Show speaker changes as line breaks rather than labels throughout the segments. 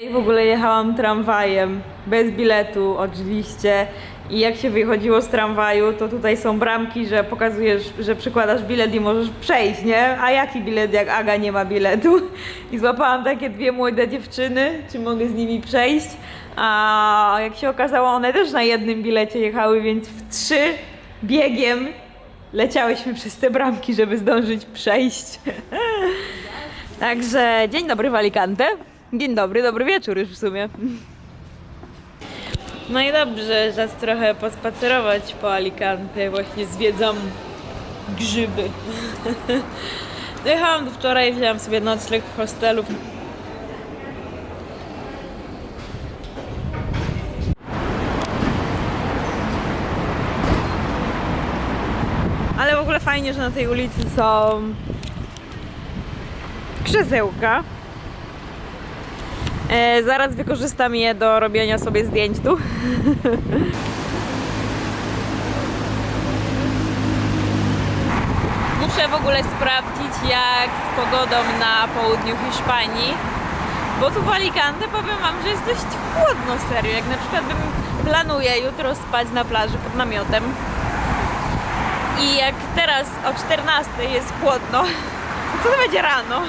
I w ogóle jechałam tramwajem, bez biletu oczywiście. I jak się wychodziło z tramwaju, to tutaj są bramki, że pokazujesz, że przykładasz bilet i możesz przejść, nie? A jaki bilet, jak Aga nie ma biletu? I złapałam takie dwie młode dziewczyny, czy mogę z nimi przejść? A jak się okazało, one też na jednym bilecie jechały, więc w trzy biegiem leciałyśmy przez te bramki, żeby zdążyć przejść. Także dzień dobry w Alicante. Dzień dobry, dobry wieczór już w sumie. No i dobrze, czas trochę pospacerować po Alicante. Właśnie zwiedzam grzyby. Dojechałam do wczoraj, wzięłam sobie nocleg w hostelu. Ale w ogóle fajnie, że na tej ulicy są krzesełka. E, zaraz wykorzystam je do robienia sobie zdjęć tu. Muszę w ogóle sprawdzić jak z pogodą na południu Hiszpanii. Bo tu w Alicante powiem wam, że jest dość chłodno serio. Jak na przykład bym planuję jutro spać na plaży pod namiotem. I jak teraz o 14 jest chłodno, co to będzie rano?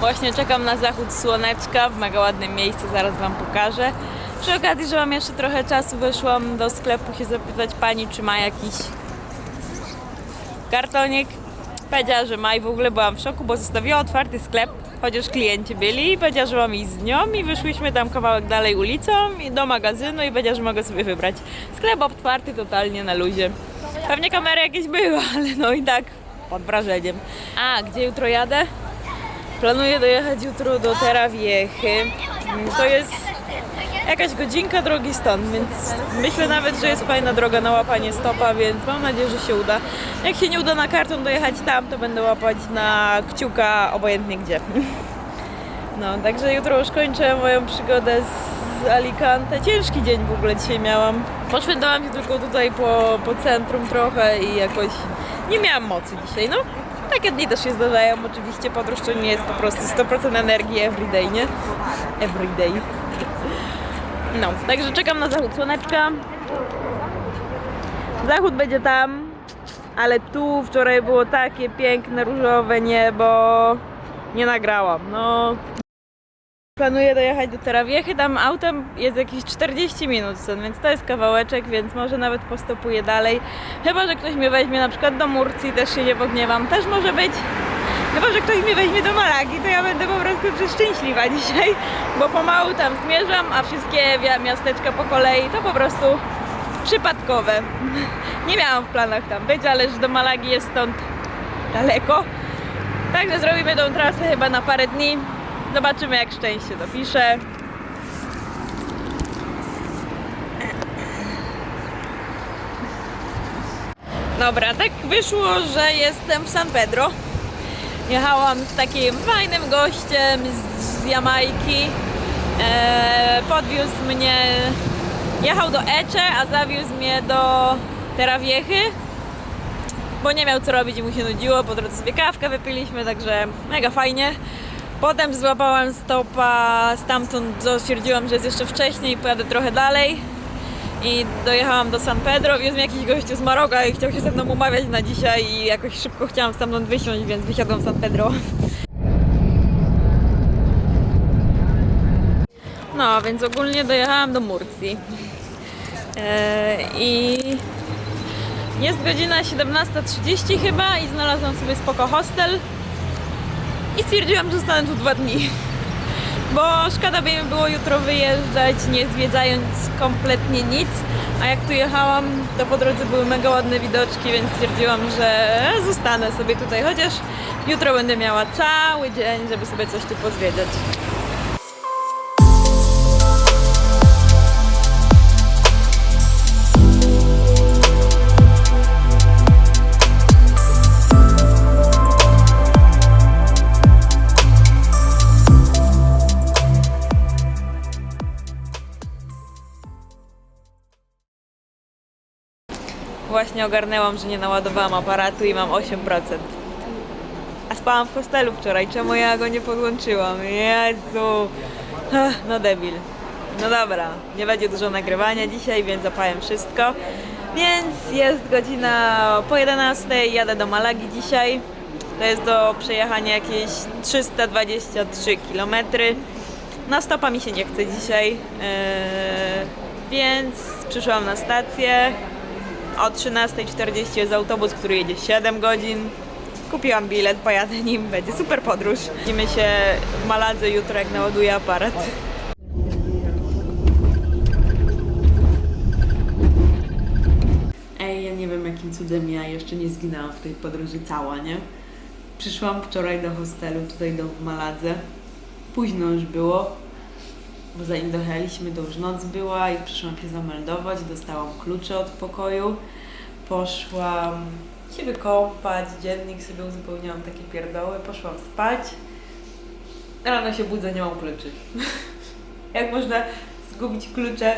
Właśnie czekam na zachód słoneczka w mega ładnym miejscu, zaraz Wam pokażę. Przy okazji, że mam jeszcze trochę czasu, wyszłam do sklepu się zapytać pani, czy ma jakiś kartonik. Powiedziała, że ma i w ogóle byłam w szoku, bo zostawiła otwarty sklep, chociaż klienci byli powiedziała, że mam iść z nią i wyszłyśmy tam kawałek dalej ulicą i do magazynu i powiedziała, że mogę sobie wybrać. Sklep otwarty totalnie na luzie. Pewnie kamery jakieś były, ale no i tak pod wrażeniem. A, gdzie jutro jadę? Planuję dojechać jutro do Terawiechy. To jest jakaś godzinka drogi stąd, więc myślę nawet, że jest fajna droga na łapanie stopa, więc mam nadzieję, że się uda. Jak się nie uda na karton dojechać tam, to będę łapać na kciuka obojętnie gdzie. No, także jutro już kończę moją przygodę z Alicante. Ciężki dzień w ogóle dzisiaj miałam. Poszwędowałam się tylko tutaj po, po centrum trochę i jakoś nie miałam mocy dzisiaj, no. Takie dni też się zdarzają, oczywiście podróż to nie jest po prostu 100% energii everyday, nie? Everyday. No, także czekam na zachód słoneczka. Zachód będzie tam, ale tu wczoraj było takie piękne, różowe niebo. Nie nagrałam, no. Planuję dojechać do Terawiechy, tam autem jest jakieś 40 minut stąd, więc to jest kawałeczek, więc może nawet postopuję dalej. Chyba, że ktoś mnie weźmie na przykład do Murcji, też się nie pogniewam, też może być. Chyba, że ktoś mnie weźmie do Malagi, to ja będę po prostu przeszczęśliwa dzisiaj, bo pomału tam zmierzam, a wszystkie miasteczka po kolei to po prostu przypadkowe. Nie miałam w planach tam być, ale że do Malagi jest stąd daleko. Także zrobimy tą trasę chyba na parę dni. Zobaczymy jak szczęście dopisze. Dobra, tak wyszło, że jestem w San Pedro. Jechałam z takim fajnym gościem z, Jamajki. E, podwiózł mnie, jechał do Ecze, a zawiózł mnie do Terawiechy bo nie miał co robić i mu się nudziło. Po drodze sobie kawkę wypiliśmy, także mega fajnie. Potem złapałam stopa stamtąd, stwierdziłam, że jest jeszcze wcześniej pojadę trochę dalej. I dojechałam do San Pedro, mnie jakiś gościu z Maroka i chciał się ze mną umawiać na dzisiaj i jakoś szybko chciałam stamtąd wysiąść, więc wysiadłam w San Pedro. No, więc ogólnie dojechałam do Murcji. Eee, I jest godzina 17.30 chyba i znalazłam sobie spoko hostel i stwierdziłam, że zostanę tu dwa dni. Bo szkoda by mi było jutro wyjeżdżać, nie zwiedzając kompletnie nic. A jak tu jechałam, to po drodze były mega ładne widoczki, więc stwierdziłam, że zostanę sobie tutaj. Chociaż jutro będę miała cały dzień, żeby sobie coś tu pozwiedzać. Właśnie ogarnęłam, że nie naładowałam aparatu i mam 8%. A spałam w hostelu wczoraj, czemu ja go nie podłączyłam? Jezu! No debil. No dobra, nie będzie dużo nagrywania dzisiaj, więc zapałem wszystko. Więc jest godzina po 11, jadę do Malagi dzisiaj. To jest do przejechania jakieś 323 km. Na stopa mi się nie chce dzisiaj, yy, więc przyszłam na stację. O 13.40 jest autobus, który jedzie 7 godzin. Kupiłam bilet, pojadę nim, będzie super podróż. Widzimy się w Maladze jutro, jak naładuję aparat. Ej, ja nie wiem jakim cudem ja jeszcze nie zginęłam w tej podróży cała, nie? Przyszłam wczoraj do hostelu, tutaj do w Maladze. Późno już było, bo zanim dojechaliśmy, to już noc była i przyszłam się zameldować, dostałam klucze od pokoju. Poszłam się wykąpać, dziennik sobie uzupełniałam takie pierdoły, poszłam spać. Rano się budzę, nie mam kluczy. Jak można zgubić klucze?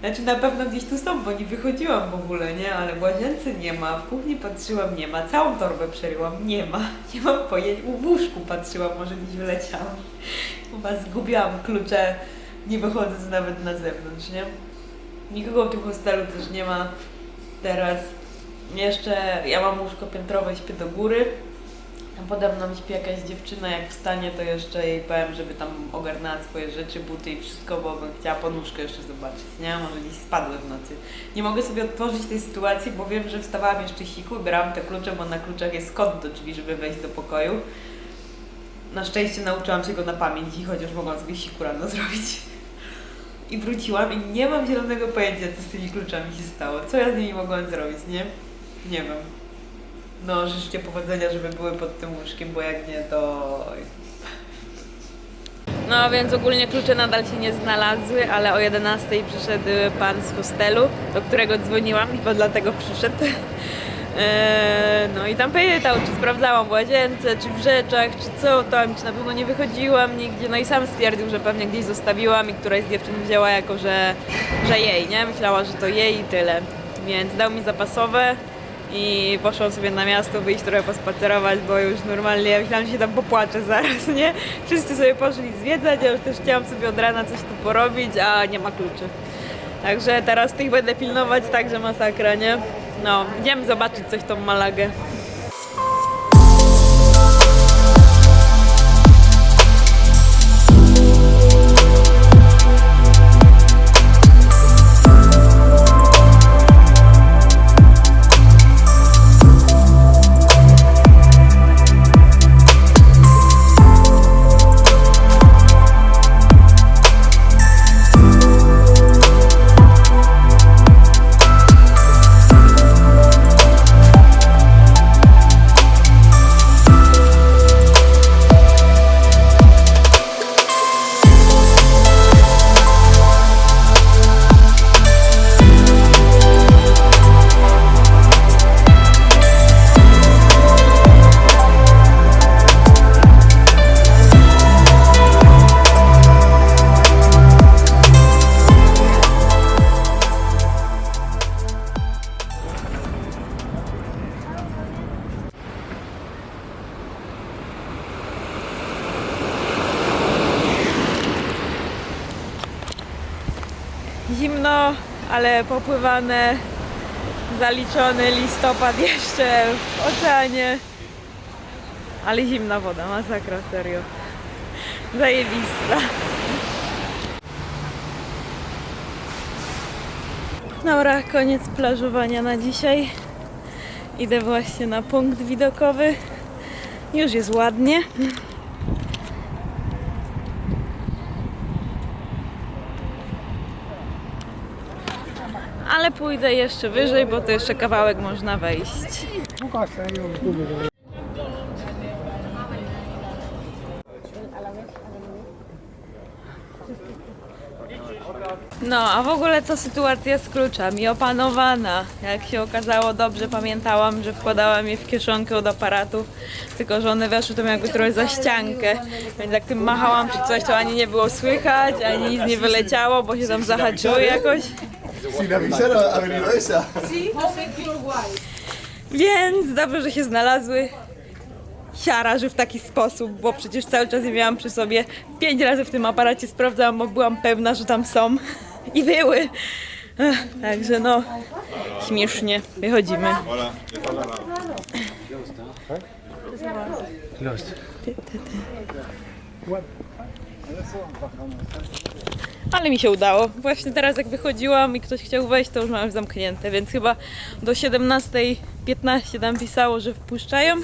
Znaczy na pewno gdzieś tu są, bo nie wychodziłam w ogóle, nie? Ale w łazience nie ma, w kuchni patrzyłam, nie ma, całą torbę przeryłam, nie ma. Nie mam pojęcia, w łóżku patrzyłam, może gdzieś wyleciałam. Chyba zgubiłam klucze, nie wychodząc nawet na zewnątrz, nie? Nikogo w tym hostelu też nie ma teraz. Jeszcze ja mam łóżko piętrowe, śpię do góry. Tam pode mną śpi jakaś dziewczyna, jak wstanie, to jeszcze jej powiem, żeby tam ogarnęła swoje rzeczy, buty i wszystko, bo bym chciała podnóżkę jeszcze zobaczyć, nie? Może gdzieś spadły w nocy. Nie mogę sobie otworzyć tej sytuacji, bo wiem, że wstawałam jeszcze siku, brałam te klucze, bo na kluczach jest kod do drzwi, żeby wejść do pokoju. Na szczęście nauczyłam się go na pamięć i chociaż mogłam sobie siku rano zrobić. I wróciłam i nie mam zielonego pojęcia, co z tymi kluczami się stało. Co ja z nimi mogłam zrobić, nie? Nie wiem. No, życzcie powodzenia, żeby były pod tym łóżkiem, bo jak nie, to... No, więc ogólnie klucze nadal się nie znalazły, ale o 11 przyszedł pan z hostelu, do którego dzwoniłam, chyba dlatego przyszedł. Eee, No i tam pytał, czy sprawdzałam w łazience, czy w rzeczach, czy co tam, czy na pewno nie wychodziłam nigdzie. No i sam stwierdził, że pewnie gdzieś zostawiłam i któraś z dziewczyn wzięła jako, że, że jej, nie? Myślała, że to jej i tyle. Więc dał mi zapasowe i poszłam sobie na miasto wyjść trochę pospacerować, bo już normalnie ja myślałam, że się tam popłaczę zaraz, nie? Wszyscy sobie poszli zwiedzać, ja już też chciałam sobie od rana coś tu porobić, a nie ma kluczy. Także teraz tych będę pilnować tak, że masakra, nie? No, idziemy zobaczyć coś tą Malagę. Zimno, ale popływane, zaliczony listopad jeszcze w oceanie. Ale zimna woda, masakra, serio. Zajebista. Dobra, koniec plażowania na dzisiaj. Idę właśnie na punkt widokowy. Już jest ładnie. Ale pójdę jeszcze wyżej, bo to jeszcze kawałek można wejść. No, a w ogóle to sytuacja z kluczami opanowana. Jak się okazało, dobrze pamiętałam, że wkładałam je w kieszonkę od aparatu, tylko że one weszły tam jakby trochę za ściankę. Więc jak tym machałam czy coś, to ani nie było słychać, ani nic nie wyleciało, bo się tam zahaczyły jakoś.
Sin avisar ha venido esa.
Więc dobrze, że się znalazły. siara, że w taki sposób, bo przecież cały czas je miałam przy sobie. Pięć razy w tym aparacie sprawdzałam, bo byłam pewna, że tam są. I były. Ech, Także no, śmiesznie. Wychodzimy. Ty, ty, ty. Ale mi się udało. Właśnie teraz jak wychodziłam i ktoś chciał wejść, to już mam zamknięte, więc chyba do 17.15 tam pisało, że wpuszczają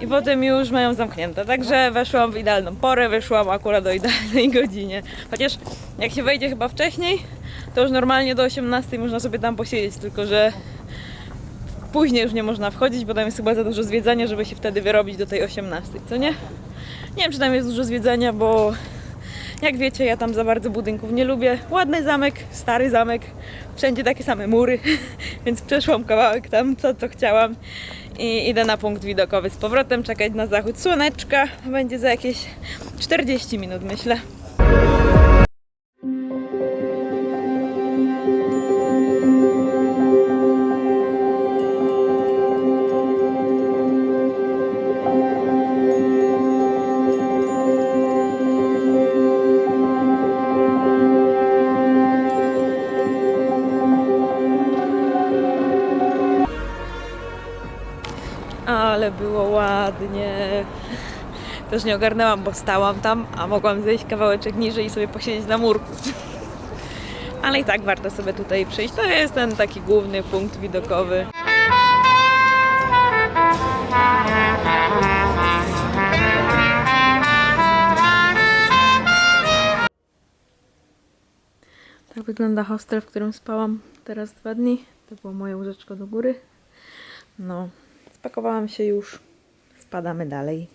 i potem już mają zamknięte. Także weszłam w idealną porę, wyszłam akurat o idealnej godzinie. Chociaż jak się wejdzie chyba wcześniej, to już normalnie do 18 można sobie tam posiedzieć, tylko że później już nie można wchodzić, bo tam jest chyba za dużo zwiedzania, żeby się wtedy wyrobić do tej 18, co nie? Nie wiem, czy tam jest dużo zwiedzania, bo jak wiecie, ja tam za bardzo budynków nie lubię. Ładny zamek, stary zamek, wszędzie takie same mury, więc przeszłam kawałek tam, co, co chciałam. I idę na punkt widokowy z powrotem, czekać na zachód słoneczka. Będzie za jakieś 40 minut, myślę. Ale było ładnie. Też nie ogarnęłam, bo stałam tam, a mogłam zejść kawałeczek niżej i sobie posiedzieć na murku. Ale i tak warto sobie tutaj przyjść. To jest ten taki główny punkt widokowy. Tak wygląda hostel, w którym spałam teraz dwa dni. To było moje łóżeczko do góry. No, spakowałam się już. Spadamy dalej.